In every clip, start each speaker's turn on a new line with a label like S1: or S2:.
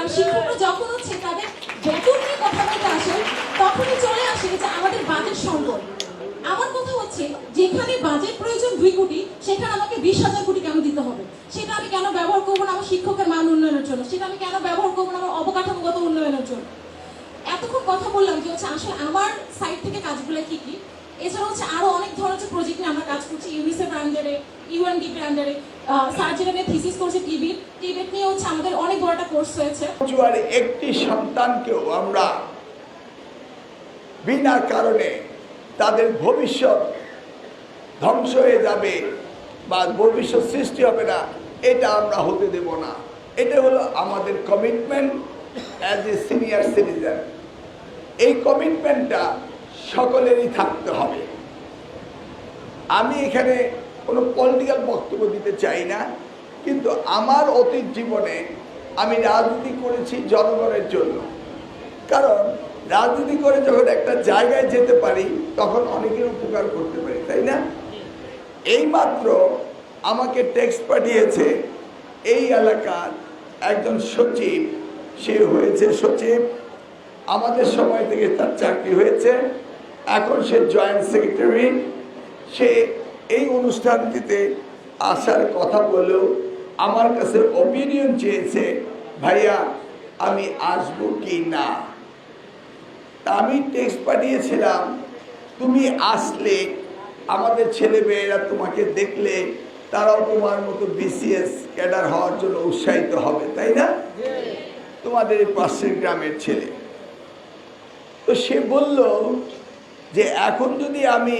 S1: কারণ শিক্ষকরা যখন হচ্ছে তাদের বেতন নিয়ে কথা বলতে আসে, তখনই চলে আসে যে আমাদের বাজেট সম্পদ আমার কথা হচ্ছে, যেখানে বাজেট প্রয়োজন দুই কোটি, সেখানে আমাকে বিশ হাজার কোটি কেন দিতে হবে? সেটা আমি কেন ব্যবহার করব না আমার শিক্ষকের মান উন্নয়নের জন্য? সেটা আমি কেন ব্যবহার করব না আমার অবকাঠামোগত উন্নয়নের জন্য? এতক্ষণ কথা বললাম যে হচ্ছে আসলে আমার সাইড থেকে কাজগুলো কি কি? এছাড়া হচ্ছে আরও অনেক ধরনের প্রজেক্ট নিয়ে আমরা কাজ করছি ইউনিসেফ আন্ডারে ইউএনডিপি আন্ডারে সার্জেরা নিয়ে থিসিস করছে টিবি টিবেট নিয়ে হচ্ছে আমাদের অনেক বড় একটা কোর্স হয়েছে।
S2: একটি সন্তানকেও আমরা বিনা কারণে তাদের ভবিষ্যৎ ধ্বংস হয়ে যাবে বা ভবিষ্যৎ সৃষ্টি হবে না, এটা আমরা হতে দেব না। এটা হলো আমাদের commitment as a senior citizen এই কমিটমেন্টটা সকলেরই থাকতে হবে। আমি এখানে কোনো পলিটিক্যাল বক্তব্য দিতে চাই না, কিন্তু আমার অতীত জীবনে আমি রাজনীতি করেছি জনগণের জন্য। কারণ রাজনীতি করে যখন একটা জায়গায় যেতে পারি, তখন অনেকের উপকার করতে পারি, তাই না? এইমাত্র আমাকে টেক্সট পাঠিয়েছে এই এলাকার একজন সচিব, সে হয়েছে সচিব। আমাদের সময় থেকে তার চাকরি হয়েছে। এখন সে জয়েন্ট সেক্রেটারি সে এই অনুষ্ঠানটিতে আসার কথা বলেও আমার কাছে অপিনিয়ন চেয়েছে, ভাইয়া, আমি আসব কি না? আমি টেক্সট পাঠিয়েছিলাম, তুমি আসলে আমাদের ছেলে মেয়েরা তোমাকে দেখলে তারাও তোমার মতো বিসিএস ক্যাডার হওয়ার জন্য উৎসাহিত হবে, তাই না? তোমাদের পাশের গ্রামের ছেলে। তো সে বলল যে, এখন যদি আমি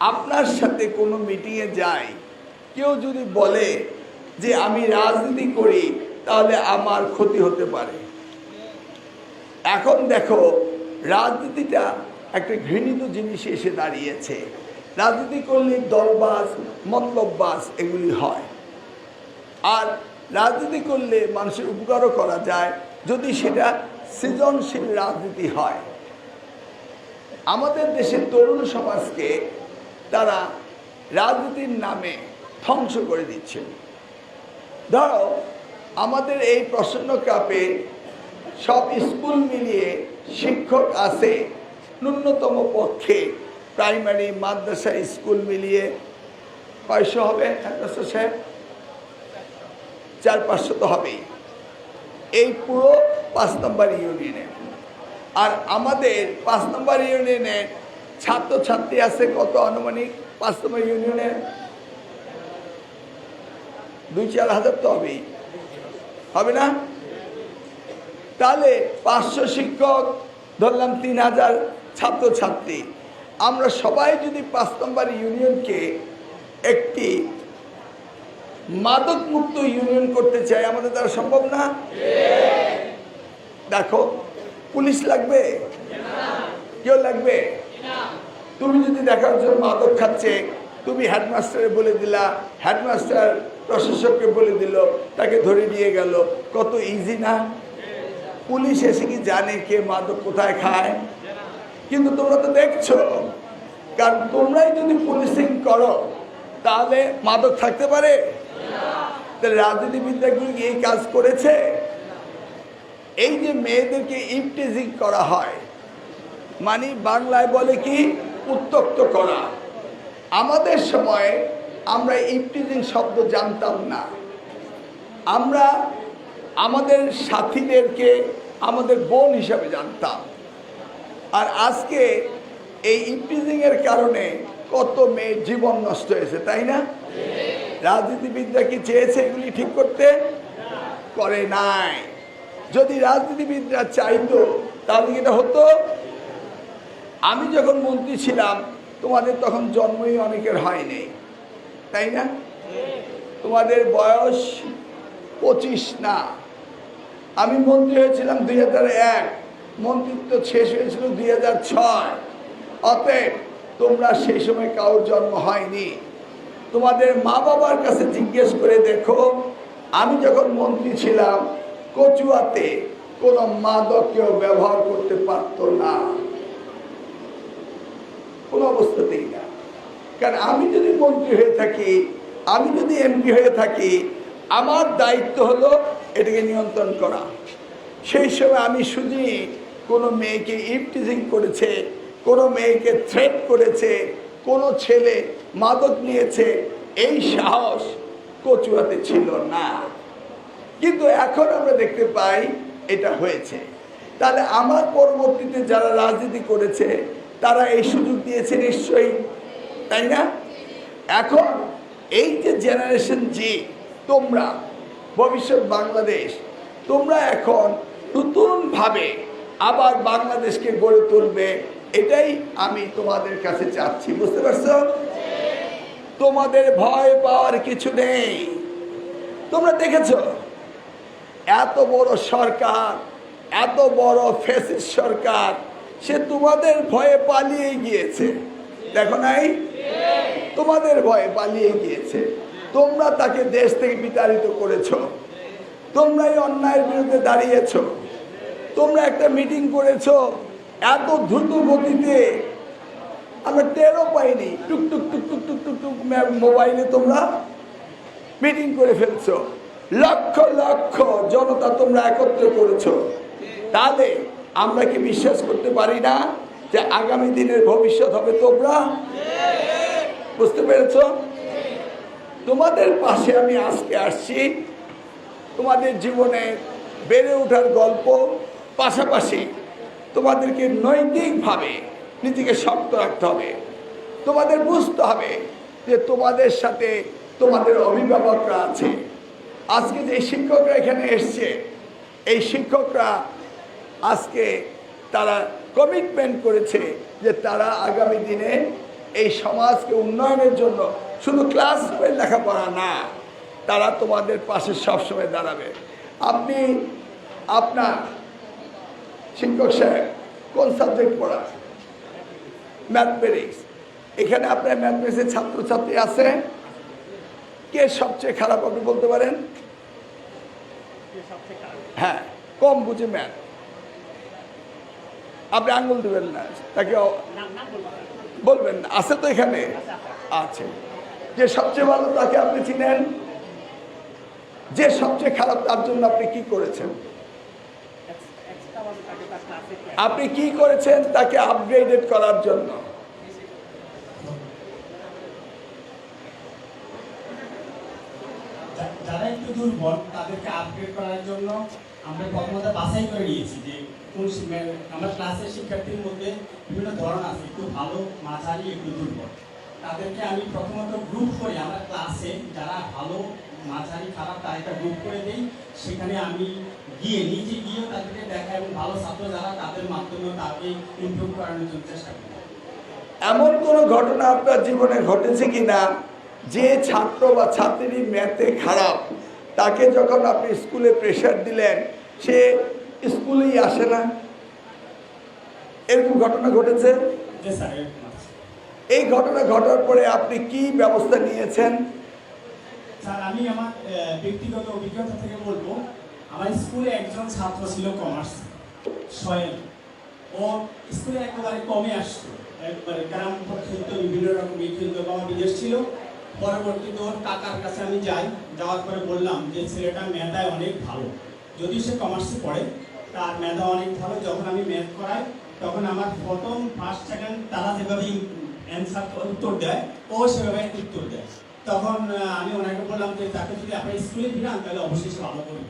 S2: আপনার সাথে কোনো মিটিংয়ে যাই, কেউ যদি বলে যে আমি রাজনীতি করি, তাহলে আমার ক্ষতি হতে পারে। এখন দেখো, রাজনীতিটা একটা ঘৃণিত জিনিস এসে দাঁড়িয়েছে। রাজনীতি করলে দলবাস মতলববাস এগুলি হয়। আর রাজনীতি করলে মানুষের উপকারও করা যায়, যদি সেটা সৃজনশীল রাজনীতি হয়। আমাদের দেশের তরুণ সমাজকে তারা রাজনীতির নামে ধ্বংস করে দিচ্ছে। ধরো, আমাদের এই প্রসন্ন কাপে সব স্কুল মিলিয়ে শিক্ষক আছে ন্যূনতম পক্ষে। প্রাইমারি, মাদ্রাসা স্কুল মিলিয়ে কয়শো হবে মাদ্রাসা সাহেব? চার পাঁচশো তো হবেই। এই পুরো পাঁচ নম্বর ইউনিয়নে। আর আমাদের পাঁচ নম্বর ইউনিয়নের ছাত্রছাত্রী আছে কত আনুমানিক? পাঁচ ইউনিয়নে দুই চার হাজার তো হবেই। হবে না? তাহলে পাঁচশো শিক্ষক, ধরলাম তিন হাজার ছাত্রছাত্রী। আমরা সবাই যদি পাঁচ নম্বর ইউনিয়নকে একটি মাদক মুক্ত ইউনিয়ন করতে চাই, আমাদের দ্বারা সম্ভব না? দেখো, পুলিশ লাগবে? কেউ লাগবে? তুমি যদি দেখার জন্য মাদক খাচ্ছে, তুমি হেডমাস্টারে বলে দিলা, হেডমাস্টার প্রশাসককে বলে দিল, তাকে ধরে নিয়ে গেল। কত ইজি না? পুলিশ এসে কি জানে কে মাদক কোথায় খায়? কিন্তু তোমরা তো দেখছ, কারণ তোমরাই যদি পুলিশিং করো, তাহলে মাদক থাকতে পারে। তাহলে রাজনীতিবিদগুলো কি এই কাজ করেছে? এই যে মেয়েদেরকে ইপটিজিং করা হয় মানে বাংলায় বলে কি, উত্তক্ত করা। আমাদের সময় আমরা ইপটিজিং শব্দ জানতাম না। আমরা আমাদের সাথীদেরকে আমাদের বোন হিসাবে জানতাম। আর আজকে এই ইপটিজিংয়ের কারণে কত মেয়ের জীবন নষ্ট হয়েছে, তাই না? রাজনীতিবিদরা কি চেয়েছে এগুলি ঠিক করতে? করে নাই। যদি রাজনীতিবিদরা চাইতো, তাহলে এটা হতো? আমি যখন মন্ত্রী ছিলাম, তোমাদের তখন জন্মই অনেকের হয়নি, তাই না? তোমাদের বয়স পঁচিশ না। আমি মন্ত্রী হয়েছিলাম দুই হাজার এক, মন্ত্রিত্ব শেষ হয়েছিল দুই হাজার ছয়। অতএব তোমরা সেই সময় কারোর জন্ম হয়নি। তোমাদের মা বাবার কাছে জিজ্ঞেস করে দেখো, আমি যখন মন্ত্রী ছিলাম, কচুয়াতে কোনো মাদক কেউ ব্যবহার করতে পারতো না। কোনো অবস্থাতেই না। কারণ আমি যদি মন্ত্রী হয়ে থাকি, আমি যদি এমপি হয়ে থাকি, আমার দায়িত্ব হলো এটাকে নিয়ন্ত্রণ করা। সেই সময় আমি শুনি কোনো মেয়েকে ইপটিজিং করেছে, কোনো মেয়েকে থ্রেট করেছে, কোনো ছেলে মাদক নিয়েছে, এই সাহস কচুয়াতে ছিল না। কিন্তু এখন আমরা দেখতে পাই এটা হয়েছে। তাহলে আমার পরবর্তীতে যারা রাজনীতি করেছে তারা এই সুযোগ দিয়েছে নিশ্চয়ই, তাই না? এখন এই যে জেনারেশন জি তোমরা, ভবিষ্যৎ বাংলাদেশ, তোমরা এখন নতুনভাবে আবার বাংলাদেশকে গড়ে তুলবে, এটাই আমি তোমাদের কাছে চাচ্ছি, বুঝতে পারছ? তোমাদের ভয় পাওয়ার কিছু নেই। তোমরা দেখেছ? এত বড় সরকার, এত বড় ফেসিস সরকার সে তোমাদের ভয়ে পালিয়ে গিয়েছে। দেখো নাই? তোমাদের ভয়ে পালিয়ে গিয়েছে। তোমরা তাকে দেশ থেকে বিতাড়িত করেছ। তোমরাই অন্যায়ের বিরুদ্ধে দাঁড়িয়েছ। তোমরা একটা মিটিং করেছ। এত দ্রুত গতিতে। আমরা টেরও পাইনি। টুক টুক টুক টুক টুক টুক টুক মোবাইলে তোমরা মিটিং করে ফেলছো। লক্ষ লক্ষ জনতা তোমরা একত্র করেছ। তাহলে আমরা কি বিশ্বাস করতে পারি না যে আগামী দিনের ভবিষ্যৎ হবে তোমরা? বুঝতে পেরেছ? তোমাদের পাশে আমি আজকে আসছি। তোমাদের জীবনে বেড়ে ওঠার গল্প, পাশাপাশি তোমাদেরকে নৈতিকভাবে নিজেকে শক্ত রাখতে হবে। তোমাদের বুঝতে হবে যে তোমাদের সাথে তোমাদের অভিভাবকরা আছে। আজকে যে শিক্ষকরা এখানে এসছে, এই শিক্ষকরা আজকে তারা কমিটমেন্ট করেছে যে তারা আগামী দিনে এই সমাজকে উন্নয়নের জন্য শুধু ক্লাস লেখাপড়া না, তারা তোমাদের পাশে সবসময় দাঁড়াবে। আপনি আপনার শিক্ষক সাহেব কোন সাবজেক্ট পড়া ম্যাথমেটিক্স এখানে আপনার ম্যাথমেটিক্সের ছাত্রছাত্রী আছে? কে সবচেয়ে খারাপ আপনি বলতে পারেন? হ্যাঁ কম বুঝে ম্যাথ আপনি আঙ্গুল দেবেন না, তাকে বলবেন না। আছে তো এখানে? আছে। যে সবচেয়ে ভালো তাকে আপনি চিনেন, যে সবচেয়ে খারাপ তার জন্য আপনি কি করেছেন? আপনি কি করেছেন তাকে আপগ্রেডেড করার জন্য?
S3: যারা একটু দুর্বল তাদেরকে আপগ্রেড করার জন্য আমরা প্রথমত বাছাই করে নিয়েছি যে আমার ক্লাসের শিক্ষার্থীর মধ্যে বিভিন্ন ধরন আছে, একটু ভালো, মাঝারি, একটু দুর্বল। তাদেরকে আমি প্রথমত গ্রুপ করে। আমার ক্লাসে যারা ভালো, মাঝারি, খারাপ, তারা একটা গ্রুপ করে দিই। সেখানে আমি গিয়ে, নিজে গিয়ে তাদেরকে দেখা এবং ভালো ছাত্র যারা, তাদের মাধ্যমে তাকে ইমপ্রুভ করানোর জন্য চেষ্টা করি।
S2: এমন কোনো ঘটনা আপনার জীবনে ঘটেছে কি না যে ছাত্র বা ছাত্রী ম্যাথে খারাপ? তাকে যখন আপনি স্কুলে প্রেশার দিলেন, সে স্কুলেই আসে না। এরকম ঘটনা ঘটেছে?
S3: যে স্যার
S2: এই ঘটনা ঘটার পরে আপনি কি ব্যবস্থা নিয়েছেন?
S3: স্যার আমি আমার ব্যক্তিগত অভিজ্ঞতা থেকে বলব আমার স্কুলে একজন ছাত্র ছিল কমার্স সোহেল ও স্কুলে একেবারে কমে আসতো একবারে গ্রাম খেলতো বিভিন্ন রকম খেলতো বাবা বিদেশ ছিল। পরবর্তীতে ওর কাকার কাছে আমি যাই যাওয়ার পরে বললাম যে ছেলেটা মেধায় অনেক ভালো। যদি সে কমার্সে পড়ে, তার মেধা অনেক ভালো। যখন আমি ম্যাথ করাই তখন আমার প্রথম ফার্স্ট সেকেন্ড তারা যেভাবে অ্যান্সার উত্তর দেয়, ও সেভাবে উত্তর দেয়। তখন আমি ওনাকে বললাম যে, তাকে যদি আপনার স্কুলে ফিরান, তাহলে অবশ্যই সে ভালো করবে।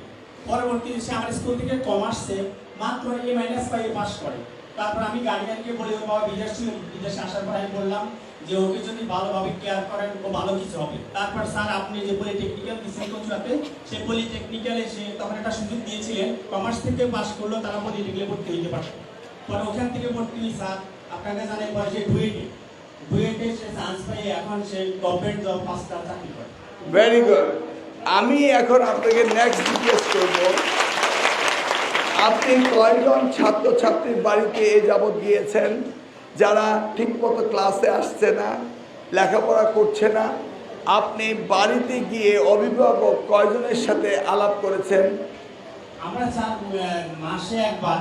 S3: পরবর্তীতে সে আমার স্কুল থেকে কমার্সে মাত্র এ মাইনাস পাইয়ে পাস করে। তারপর আমি গার্ডিয়ানকে বলে বাবা, বিদেশ, বিদেশে আসার পর আমি বললাম যে ওকে যদি ভালোভাবে কেয়ার করেন ও ভালো কিছু হবে। তারপর স্যার, আপনি যে পলিটেকনিক্যাল দিচ্ছেন কচুয়াতে সে পলিটেকনিক্যালে সে তখন একটা সুযোগ দিয়েছিলেন। কমার্স থেকে পাস করল, তারা পলিটেকনিক্যালে ভর্তি হতে পারত পরে ওখান থেকে ভর্তি হই স্যার, আপনাকে জানাই পরে সে ডুয়েটে ডুয়েটে সে চান্স পাই এখন সে গভর্নমেন্ট জব পাঁচটা চাকরি করে।
S2: ভেরি গুড আমি এখন আপনাকে নেক্সট জিজ্ঞেস করব। আপনি কয়জন ছাত্রছাত্রীর বাড়িতে এ যাবৎ গিয়েছেন? যারা ঠিকমতো ক্লাসে আসছে না, লেখাপড়া করছে না, আপনি বাড়িতে গিয়ে অভিভাবক কয়জনের সাথে আলাপ করেছেন?
S3: আমরা মাসে একবার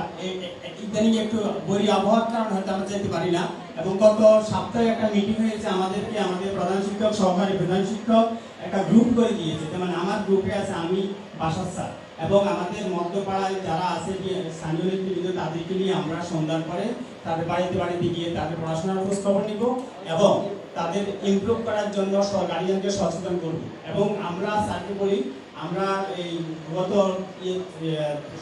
S3: ইদানিং একটু বই আবহাওয়ার কারণে হয়তো আমরা যেতে পারি না। এবং গত সপ্তাহে একটা মিটিং হয়েছে আমাদেরকে, আমাদের প্রধান শিক্ষক, সহকারী প্রধান শিক্ষক, একটা গ্রুপ করে দিয়েছে। যেমন আমার গ্রুপে আছে আমি, বাসার স্যার। এবং আমাদের মধ্যপাড়ায় যারা আছে স্থানীয় নেতৃবৃন্দ, তাদেরকে নিয়ে আমরা সন্ধান করে তাদের বাড়িতে বাড়িতে গিয়ে তাদের পড়াশোনার খোঁজ খবর নিব এবং তাদের ইমপ্রুভ করার জন্য গার্ডিয়ানকে সচেতন করব। এবং আমরা চাকরি করি আমরা এই গত ইয়ে-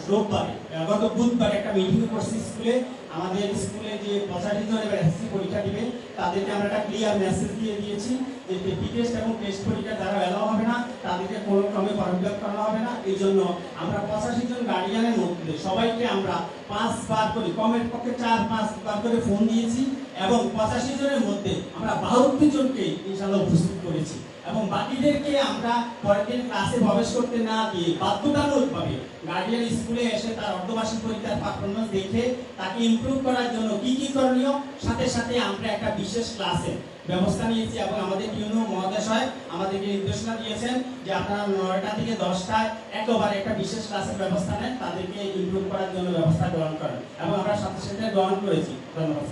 S3: রোববার গত বুধবার একটা মিটিং করছি স্কুলে। আমাদের স্কুলে যে পঁচাশি জন এবার এসএসসি পরীক্ষা দিবে, তাদেরকে আমরা একটা ক্লিয়ার মেসেজ দিয়ে দিয়েছি যে টেস্ট এবং টেস্ট পরীক্ষা যারা এলাও হবে না, তাদেরকে কোনো ক্রমে ফর্মফিল করানো হবে না। এই জন্য আমরা পঁচাশি জন গার্ডিয়ানের মধ্যে সবাইকে আমরা পাঁচবার করে, কমের পক্ষে চার পাঁচবার করে ফোন দিয়েছি এবং পঁচাশি জনের মধ্যে আমরা বাহাত্তর জনকে ইনশাল্লাহ উপস্থিত করেছি। এবং বাকিদেরকে আমরা পরের ক্লাসে প্রবেশ করতে না দিয়ে বাধ্যতামূলকভাবে গার্ডিয়ান স্কুলে এসে তার অর্ধবার্ষিক পরীক্ষার পারফরমেন্স দেখে তাকে ইমপ্রুভ করার জন্য কি কি করণীয়, সাথে সাথে আমরা একটা বিশেষ ক্লাসে ব্যবস্থা নিয়েছি এবং আমাদের ইউনো মহাদশয় আমাদেরকে নির্দেশনা দিয়েছেন যে আপনারা নয়টা থেকে দশটায় একেবারে একটা বিশেষ ক্লাসের ব্যবস্থা নেন, তাদেরকে ইমপ্রুভ করার জন্য ব্যবস্থা গ্রহণ করেন এবং আমরা সাথে সাথে গ্রহণ করেছি। ধন্যবাদ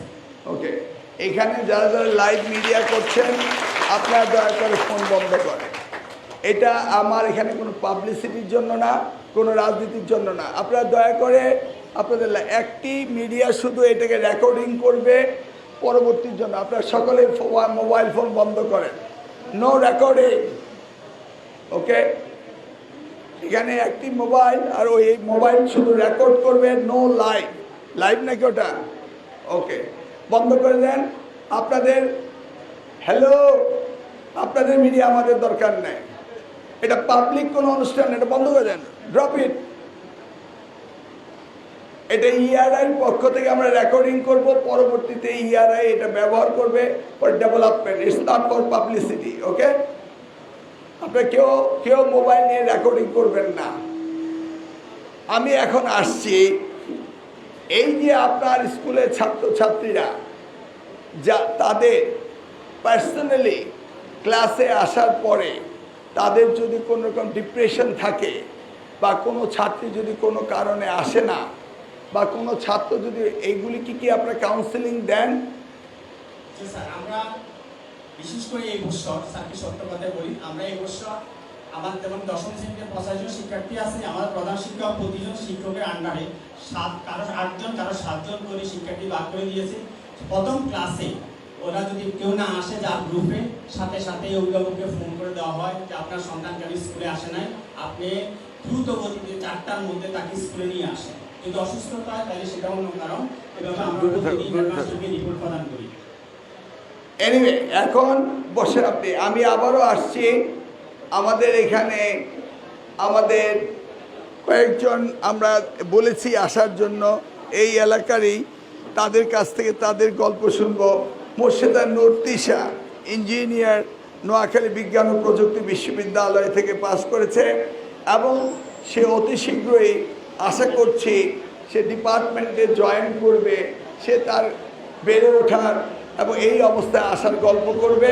S2: ওকে এখানে যারা যারা লাইভ মিডিয়া করছেন আপনারা দয়া করে ফোন বন্ধ করেন। এটা আমার এখানে কোনো পাবলিসিটির জন্য না, কোনো রাজনীতির জন্য না। আপনারা দয়া করে আপনাদের একটি মিডিয়া শুধু এটাকে রেকর্ডিং করবে পরবর্তীর জন্য। আপনারা সকলে মোবাইল ফোন বন্ধ করেন। নো রেকর্ডিং ওকে এখানে একটি মোবাইল আর ওই মোবাইল শুধু রেকর্ড করবে নো লাইভ লাইভ নাকি ওটা? ওকে বন্ধ করে দেন। আপনাদের হ্যালো আপনাদের মিডিয়া আমাদের দরকার নেই। এটা পাবলিক কোনো অনুষ্ঠান এটা বন্ধ করে দেন। ড্রপ ইট এটা ইআরআই পক্ষ থেকে আমরা রেকর্ডিং করব, পরবর্তীতে ইআরআই এটা ব্যবহার করবে for development it's not for publicity okay আপনার কেউ কেউ মোবাইল নিয়ে রেকর্ডিং করবেন না। আমি এখন আসছি, এই যে আপনার স্কুলের ছাত্রছাত্রীরা, যা তাদের পার্সোনালি ক্লাসে আসার পরে তাদের যদি কোনো রকম ডিপ্রেশন থাকে বা কোনো ছাত্রী যদি কোনো কারণে আসে না বা কোনো ছাত্র যদি এইগুলি কি কি আপনার কাউন্সেলিং দেন?
S3: আমরা বিশেষ করে এই বছর, স্যারকে সত্য বলি, আমরা এই বছর আমার যেমন দশম শ্রেণীতে পঁচাশি জন শিক্ষার্থী আছে, আমার প্রধান শিক্ষক প্রতিজন শিক্ষকের আন্ডারে সাত, কারও আটজন, কারও সাতজন করে শিক্ষার্থী ভাগ করে দিয়েছে। প্রথম ক্লাসে ওরা যদি কেউ না আসে যার গ্রুপে সাথে সাথে অভিভাবককে ফোন করে দেওয়া হয় যে আপনার সন্তান কেন স্কুলে আসে নাই? আপনি দ্রুত গতিতে চারটার মধ্যে তাকে স্কুলে নিয়ে আসেন। যদি অসুস্থতা হয় তাহলে সেটা অন্য কারণ। এভাবে আমরা রিপোর্ট প্রদান করি।
S2: এনিওয়ে এখন বসে আপনি আমি আবারও আসছি। আমাদের এখানে আমাদের কয়েকজন আমরা বলেছি আসার জন্য। এই এলাকারই তাদের কাছ থেকে তাদের গল্প শুনব। মোর্শেদা নূর তিশা, ইঞ্জিনিয়ার, নোয়াখালী বিজ্ঞান ও প্রযুক্তি বিশ্ববিদ্যালয় থেকে পাস করেছে এবং সে অতি শীঘ্রই আশা করছি সে ডিপার্টমেন্টে জয়েন করবে, সে তার বেড়ে ওঠার এবং এই অবস্থায় আসার গল্প করবে,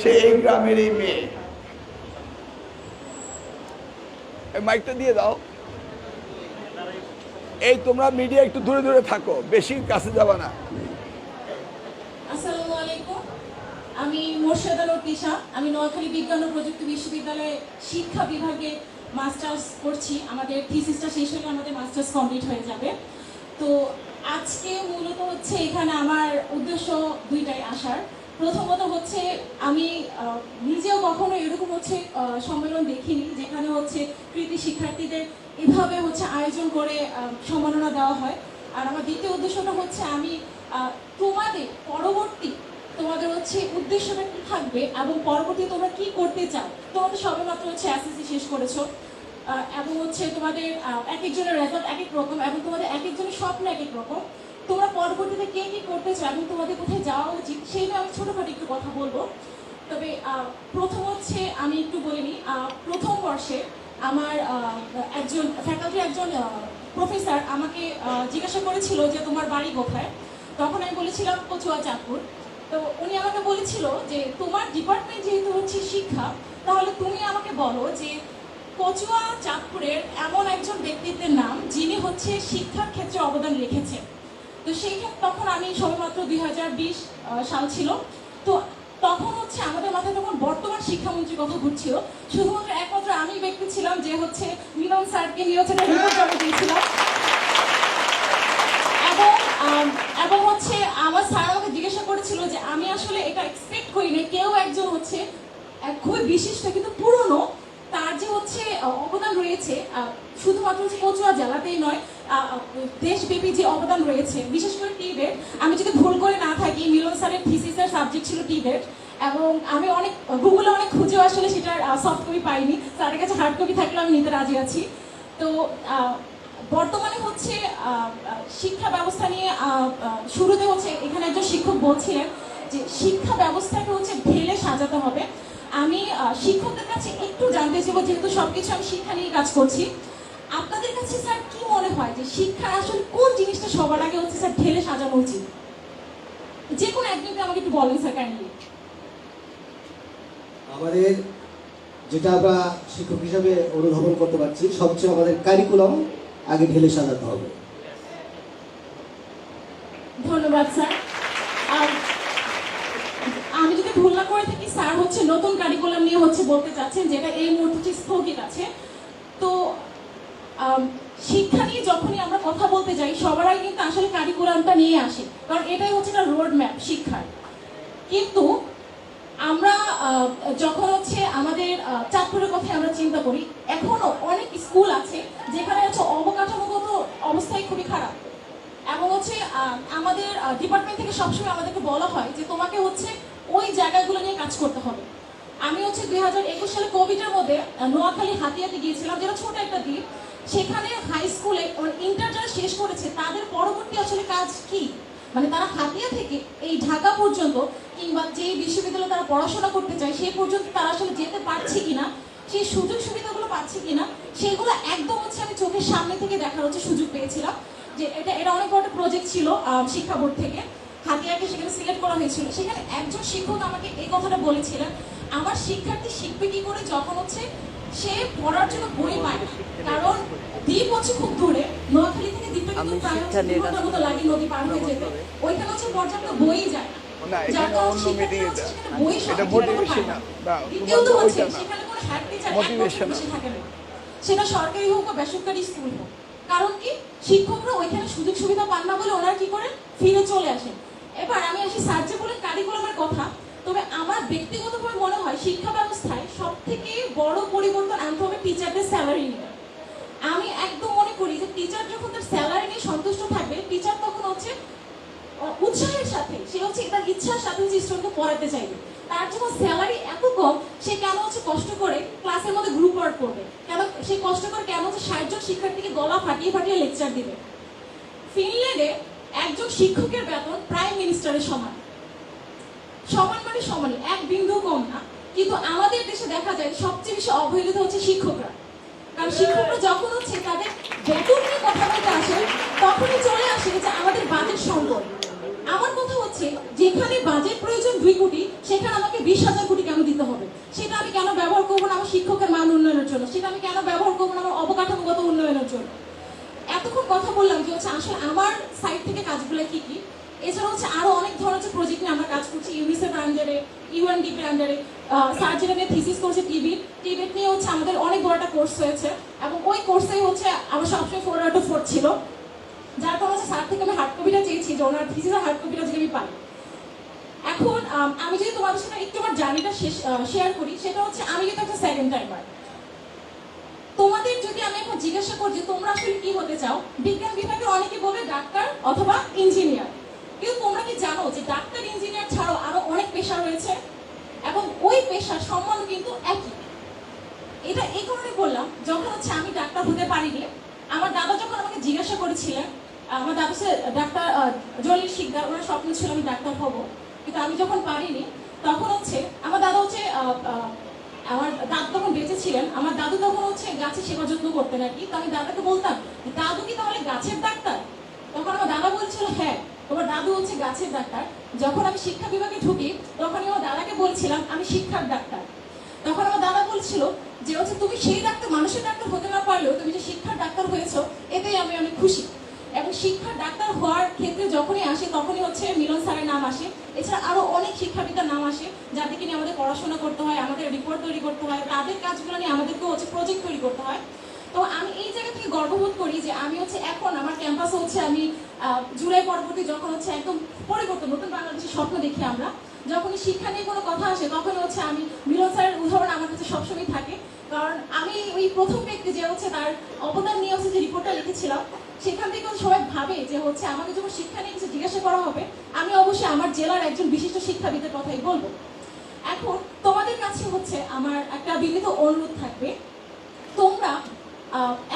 S2: সে এই গ্রামেরই মেয়ে। মাইকটা দিয়ে দাও। এই তোমরা মিডিয়া একটু দূরে দূরে থাকো, বেশি কাছে যাবা না।
S1: আমি মোর্শেদা লতিশা আমি নোয়াখালী বিজ্ঞান ও প্রযুক্তি বিশ্ববিদ্যালয়ে শিক্ষা বিভাগে মাস্টার্স করছি। আমাদের থিসিসটা শেষ হলে আমাদের মাস্টার্স কমপ্লিট হয়ে যাবে। তো আজকে মূলত হচ্ছে এখানে আমার উদ্দেশ্য দুইটাই আসার। প্রথমত হচ্ছে আমি নিজেও কখনো এরকম হচ্ছে সম্মেলন দেখিনি, যেখানে হচ্ছে কৃতি শিক্ষার্থীদের এভাবে হচ্ছে আয়োজন করে সম্মাননা দেওয়া হয়। আর আমার দ্বিতীয় উদ্দেশ্যটা হচ্ছে আমি তোমাদের পরবর্তী তোমাদের হচ্ছে উদ্দেশ্যটা কি থাকবে এবং পরবর্তী তোমরা কি করতে চাও? তোমরা তো সবেমাত্র হচ্ছে এসএসসি শেষ করেছ। এবং হচ্ছে তোমাদের এক একজনের রেজাল্ট এক এক রকম এবং তোমাদের এক একজনের স্বপ্ন এক এক রকম। তোমরা পরবর্তীতে কে কি করতে চাও এবং তোমাদের কোথায় যাওয়া উচিত সেই নিয়ে আমি ছোটোখাটো একটু কথা বলব। তবে প্রথম হচ্ছে আমি একটু বলে নিই আহ, প্রথম বর্ষে আমার একজন ফ্যাকাল্টি একজন প্রফেসর আমাকে জিজ্ঞাসা করেছিল যে তোমার বাড়ি কোথায়? তখন আমি বলেছিলাম কচুয়া চাঁদপুর। তো উনি আমাকে বলেছিল যে, তোমার ডিপার্টমেন্ট যেহেতু হচ্ছে শিক্ষা, তাহলে তুমি আমাকে বলো যে, কচুয়া চাঁদপুরের এমন একজন ব্যক্তিত্বের নাম যিনি হচ্ছে শিক্ষার ক্ষেত্রে অবদান রেখেছেন। তো সেই ক্ষেত্রে তখন আমি সবেমাত্র দুই হাজার বিশ সাল ছিল। তো তখন হচ্ছে আমাদের মাথায় তখন বর্তমান শিক্ষামন্ত্রীর কথা ঘুরছিল। শুধুমাত্র একমাত্র আমি ব্যক্তি ছিলাম যে হচ্ছে মিলন স্যারকে নিয়ে হচ্ছে এবং হচ্ছে আমার স্যার করেছিল যে আমি আসলে এটা এক্সপেক্ট করিনি। কেউ একজন হচ্ছে খুবই বিশিষ্ট কিন্তু পুরনো, তার যে হচ্ছে অবদান রয়েছে শুধুমাত্র হচ্ছে কচুয়া জেলাতেই নয় দেশব্যাপী যে অবদান রয়েছে, বিশেষ করে টিবেট আমি যদি ভুল করে না থাকি, মিলন স্যারের থিসিসের সাবজেক্ট ছিল টিবেট এবং আমি অনেক গুগলে অনেক খুঁজেও আসলে সেটার সফট কপি পাইনি। স্যারের কাছে হার্ড কপি থাকলে আমি নিতে রাজি আছি। তো বর্তমানে হচ্ছে শিক্ষা ব্যবস্থা নিয়ে শুরুতে হচ্ছে এখানে একজন শিক্ষক বলছিলেন যে শিক্ষা ব্যবস্থাকে হচ্ছে ঢেলে সাজাতে হবে। আমি শিক্ষকদের কাছে একটু জানতে চাইব, যেহেতু সবকিছু আমি শিক্ষা নিয়ে কাজ করছি। আপনাদের কাছে স্যার কি মনে হয় যে শিক্ষা আসলে কোন জিনিসটা সবার আগে হচ্ছে স্যার ঢেলে সাজানো উচিত? যে কোনো একজনকে আমাকে একটু বলেন স্যার কাইন্ডলি
S4: আমাদের যেটা আমরা শিক্ষক হিসাবে অনুধাবন করতে পারছি, সবচেয়ে আমাদের কারিকুলাম আগে ঢেলে সাজাতে হবে।
S1: ধন্যবাদ, স্যার। আমি যদি ভুল না করে থাকি, স্যার হচ্ছে নতুন কারিকুলাম নিয়ে হচ্ছে বলতে চাচ্ছেন, যেটা এই মুহূর্তে স্থগিত আছে। তো শিক্ষা নিয়ে যখনই আমরা কথা বলতে যাই, সবার আগে কিন্তু আসলে কারিকুলামটা নিয়ে আসি, কারণ এটাই হচ্ছে একটা রোড ম্যাপ শিক্ষার। কিন্তু আমরা যখন হচ্ছে আমাদের চাঁদপুরের কথা আমরা চিন্তা করি এখনও অনেক স্কুল আছে যেখানে হচ্ছে অবকাঠামোগত অবস্থাই খুবই খারাপ। এবং হচ্ছে আমাদের ডিপার্টমেন্ট থেকে সবসময় আমাদেরকে বলা হয় যে তোমাকে হচ্ছে ওই জায়গাগুলো নিয়ে কাজ করতে হবে। আমি হচ্ছে দুই হাজার একুশ সালে কোভিডের মধ্যে নোয়াখালী হাতিয়াতে গিয়েছিলাম, যেটা ছোট একটা দ্বীপ। সেখানে হাই স্কুলে ইন্টার যারা শেষ করেছে, তাদের পরবর্তী আসলে কাজ কি? মানে তারা হাতিয়া থেকে এই ঢাকা পর্যন্ত কিংবা যে বিশ্ববিদ্যালয়ে তারা পড়াশোনা করতে চায় সেই পর্যন্ত তারা আসলে যেতে পারছে কিনা সেই সুযোগ সুবিধাগুলো পাচ্ছে কিনা সেগুলো একদম হচ্ছে আমি চোখের সামনে থেকে দেখার হচ্ছে সুযোগ পেয়েছিলাম। যে এটা এটা অনেক বড় প্রজেক্ট ছিল শিক্ষা বোর্ড থেকে। হাতিয়াকে সেখানে সিলেক্ট করা হয়েছিল। সেখানে একজন শিক্ষক আমাকে এই কথাটা বলেছিলেন আমার শিক্ষার্থী শিখবে কি করে যখন হচ্ছে সে পড়ার জন্য বই পায়? না কারণ দ্বীপ হচ্ছে খুব দূরে নোয়াখালী থেকে দ্বীপটা কিন্তু প্রায় হচ্ছে দু
S5: ঘণ্টার
S1: মতো লাগে নদী পার হয়ে যেতে। ওইখানে হচ্ছে পর্যাপ্ত বই যায়। না যার কারণে
S2: অন্য
S1: শিক্ষার্থীরা হচ্ছে
S2: এটা।
S1: সেখানে বই দ্বিতীয়ত হচ্ছে সেখানে সেটা সরকারি হোক বা বেসরকারি স্কুল হোক। কারণ কি? শিক্ষকরা ওইখানে সুযোগ সুবিধা পান না বলে ওনারা কি করেন? ফিরে চলে আসেন। এবার আমি আসি স্যার যে বলেন কারিকুলামের কথা তবে আমার ব্যক্তিগতভাবে মনে হয় শিক্ষা ব্যবস্থায় সব থেকে বড় পরিবর্তন আনতে হবে টিচারদের স্যালারি নিয়ে। আমি একদম মনে করি যে টিচার যখন তার স্যালারি নিয়ে সন্তুষ্ট থাকবে টিচার তখন হচ্ছে উৎসাহের সাথে সে হচ্ছে তার ইচ্ছার সাথে হচ্ছে স্টুডেন্টকে পড়াতে চাইবে। তার যখন স্যালারি এত কম, সে কেন হচ্ছে কষ্ট করে ক্লাসের মধ্যে গ্রুপ ওয়ার্ক করবে? কেন সে কষ্ট করে কেন হচ্ছে ষাট জন শিক্ষার্থীকে গলা ফাটিয়ে ফাটিয়ে লেকচার দিবে? ফিনল্যান্ডে একজন শিক্ষকের বেতন প্রাইম মিনিস্টারের সমান। সমান মানে সমান এক বিন্দু কম না। কিন্তু আমাদের দেশে দেখা যায় সবচেয়ে বেশি অবহেলিত হচ্ছে শিক্ষকরা। কারণ শিক্ষকরা যখন হচ্ছে তাদের বেতন নিয়ে কথা বলতে আসে, তখনই চলে আসে যে আমাদের বাজেট সংকট আমার কথা হচ্ছে, যেখানে বাজেট প্রয়োজন দুই কোটি, সেখানে আমাকে বিশ হাজার কোটি কেন দিতে হবে? সেটা আমি কেন ব্যবহার করব না আমার শিক্ষকের মান উন্নয়নের জন্য? সেটা আমি কেন ব্যবহার করব না আমার অবকাঠামোগত উন্নয়নের জন্য? এতক্ষণ কথা বললাম যে হচ্ছে আসলে আমার সাইড থেকে কাজগুলো কি কি? এছাড়া হচ্ছে আরও অনেক ধরনের প্রজেক্ট নিয়ে আমরা কাজ করছি ইউনিসেফ আন্ডারে ইউএনডিপির আন্ডারে যেটা নিয়ে থিসিস করছে টিভি টিভিট নিয়ে হচ্ছে আমাদের অনেক বড় একটা কোর্স হয়েছে এবং ওই কোর্সেই হচ্ছে আমার সবসময় ফোর আউট অফ ফোর ছিল। যার কারণে হচ্ছে স্যার থেকে আমি হার্ড কপিটা চেয়েছি যে ওনার থিসিসের হার্ড কপিটা যদি আমি পাই। এখন, আমি যদি তোমাদের সাথে একটু আমার জার্নিটা শেয়ার করি, সেটা হচ্ছে আমি কিন্তু একটা সেকেন্ড টাইম টাইমার তোমাদের যদি আমি এখন জিজ্ঞাসা করি যে তোমরা আসলে কি হতে চাও, বিজ্ঞান বিভাগে অনেকে বলবে ডাক্তার অথবা ইঞ্জিনিয়ার কিন্তু তোমরা কি জানো যে ডাক্তার ইঞ্জিনিয়ার ছাড়াও আরও অনেক পেশা রয়েছে এবং ওই পেশার সম্মানও কিন্তু একই। এটা এই কারণে বললাম, যখন হচ্ছে আমি ডাক্তার হতে পারিনি, আমার দাদা যখন আমাকে জিজ্ঞাসা করেছিলেন আমার দাদা ডাক্তার জলিল শিকদার, ওনার স্বপ্ন ছিল আমি ডাক্তার হব। কিন্তু আমি যখন পারিনি, তখন হচ্ছে, আমার দাদা হচ্ছে আমার দাদু তখন বেঁচে ছিলেন, আমার দাদু তখন হচ্ছে গাছের সেবা যত্ন করতেন আর কি। তো আমি দাদাকে বলতাম, দাদু কি তাহলে গাছের ডাক্তার? তখন আমার দাদা বলছিল হ্যাঁ তোমার দাদু হচ্ছে গাছের ডাক্তার। যখন আমি শিক্ষা বিভাগে ঢুকি তখন আমি আমার দাদাকে বলছিলাম, আমি শিক্ষার ডাক্তার। তখন আমার দাদা বলছিল যে, হচ্ছে তুমি সেই ডাক্তার, মানুষের ডাক্তার হতে না পারলেও তুমি যে শিক্ষার ডাক্তার হয়েছো, এতেই আমি অনেক খুশি। এবং শিক্ষার ডাক্তার হওয়ার ক্ষেত্রে যখনই আসে, তখনই হচ্ছে মিলন স্যারের নাম আসে। এছাড়া আরও অনেক শিক্ষাবিদের নাম আসে যাদেরকে নিয়ে আমাদের পড়াশোনা করতে হয়, আমাদের রিপোর্ট তৈরি করতে হয়, তাদের কাজগুলো নিয়ে আমাদেরকে হচ্ছে প্রজেক্ট তৈরি করতে হয়। তো আমি এই জায়গা থেকে গর্ববোধ করি যে আমি হচ্ছে এখন আমার ক্যাম্পাসে হচ্ছে আমি জুলাই পরবর্তী যখন হচ্ছে একদম পরিবর্তন, নতুন বাংলাদেশের স্বপ্ন দেখি আমরা যখনই শিক্ষা নিয়ে কোনো কথা আসে, তখন হচ্ছে আমি মিলন স্যারের উদাহরণ আমার কাছে সবসময় থাকে। কারণ আমি ওই প্রথম ব্যক্তি যে হচ্ছে তার অবদান নিয়ে হচ্ছে যে রিপোর্টটা লিখেছিলাম, সেখান থেকে সবাই ভাবে যে হচ্ছে আমাকে যখন শিক্ষা নিয়ে কিছু জিজ্ঞাসা করা হবে, আমি অবশ্যই আমার জেলার একজন বিশিষ্ট শিক্ষাবিদের কথাই বলব। এখন তোমাদের কাছে হচ্ছে আমার একটা বিনীত অনুরোধ থাকবে। তোমরা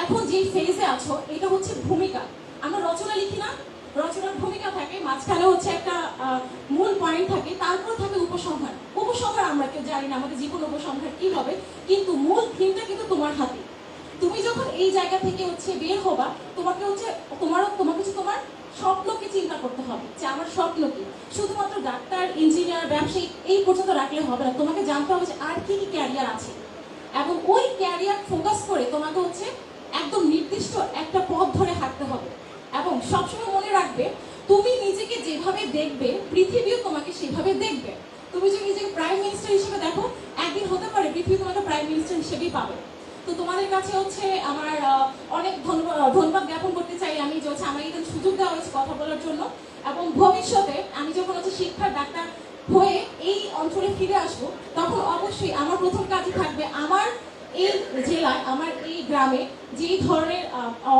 S1: এখন যে ফেজে আছো, এটা হচ্ছে ভূমিকা। আমরা রচনা লিখি না রচনার ভূমিকা থাকে, মাঝখানে হচ্ছে একটা মূল পয়েন্ট থাকে, তারপর থাকে উপসংহার। উপসংহার আমরা কেউ জানি না, আমাদের জীবন উপসংহার কি হবে, কিন্তু মূল থিমটা কিন্তু তোমার হাতে। তুমি যখন এই জায়গা থেকে হচ্ছে বের হবা, তোমাকে হচ্ছে, তোমারও, তোমাকে হচ্ছে তোমার স্বপ্নকে চিন্তা করতে হবে, যে আমার স্বপ্ন কি? শুধুমাত্র ডাক্তার ইঞ্জিনিয়ার ব্যবসায়ী, এই পর্যন্ত রাখলে হবে না। তোমাকে জানতে হবে যে আর কি কি ক্যারিয়ার আছে। এবং ওই ক্যারিয়ার ফোকাস করে তোমাকে হচ্ছে একদম নির্দিষ্ট একটা পথ ধরে হাঁটতে হবে। এবং সবসময় মনে রাখবে, তুমি নিজেকে যেভাবে দেখবে, পৃথিবীও তোমাকে সেভাবে দেখবে। তুমি যদি নিজেকে প্রাইম মিনিস্টার হিসেবে দেখো, একদিন হতে পারে পৃথিবী তোমাকে প্রাইম মিনিস্টার হিসেবেই পাবে। তো তোমাদের কাছে হচ্ছে আমার অনেক ধন্যবাদ জ্ঞাপন করতে চাই আমি যে হচ্ছে আমাকে এখানে সুযোগ দেওয়া হয়েছে কথা বলার জন্য। এবং ভবিষ্যতে আমি যখন হচ্ছে শিক্ষার ডাক্তার হয়ে এই অঞ্চলে ফিরে আসব, তখন অবশ্যই আমার প্রথম কাজই থাকবে আমার এই জেলায়, আমার এই গ্রামে যে ধরনের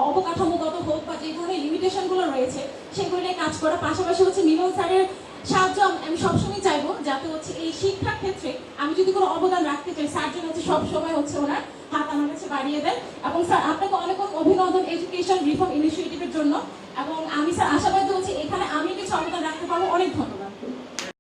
S1: অবকাঠামোগত হোক বা যে ধরনের লিমিটেশনগুলো রয়েছে, সেগুলো নিয়ে কাজ করা, পাশাপাশি হচ্ছে মিলন স্যারের সাহায্য আমি সবসময় চাইব যাতে হচ্ছে এই শিক্ষার ক্ষেত্রে আমি যদি কোনো অবদান রাখতে চাই, স্যার যেন হচ্ছে সবসময় হচ্ছে ওনার হাত আমার কাছে বাড়িয়ে দেয় এবং স্যার, আপনাকে অনেক অভিনন্দন এডুকেশন রিফর্ম ইনিশিয়েটিভের জন্য। এবং আমি, স্যার, আশাবাদী হচ্ছে এখানে আমি কিছু অবদান রাখতে পারব। অনেক ধন্যবাদ।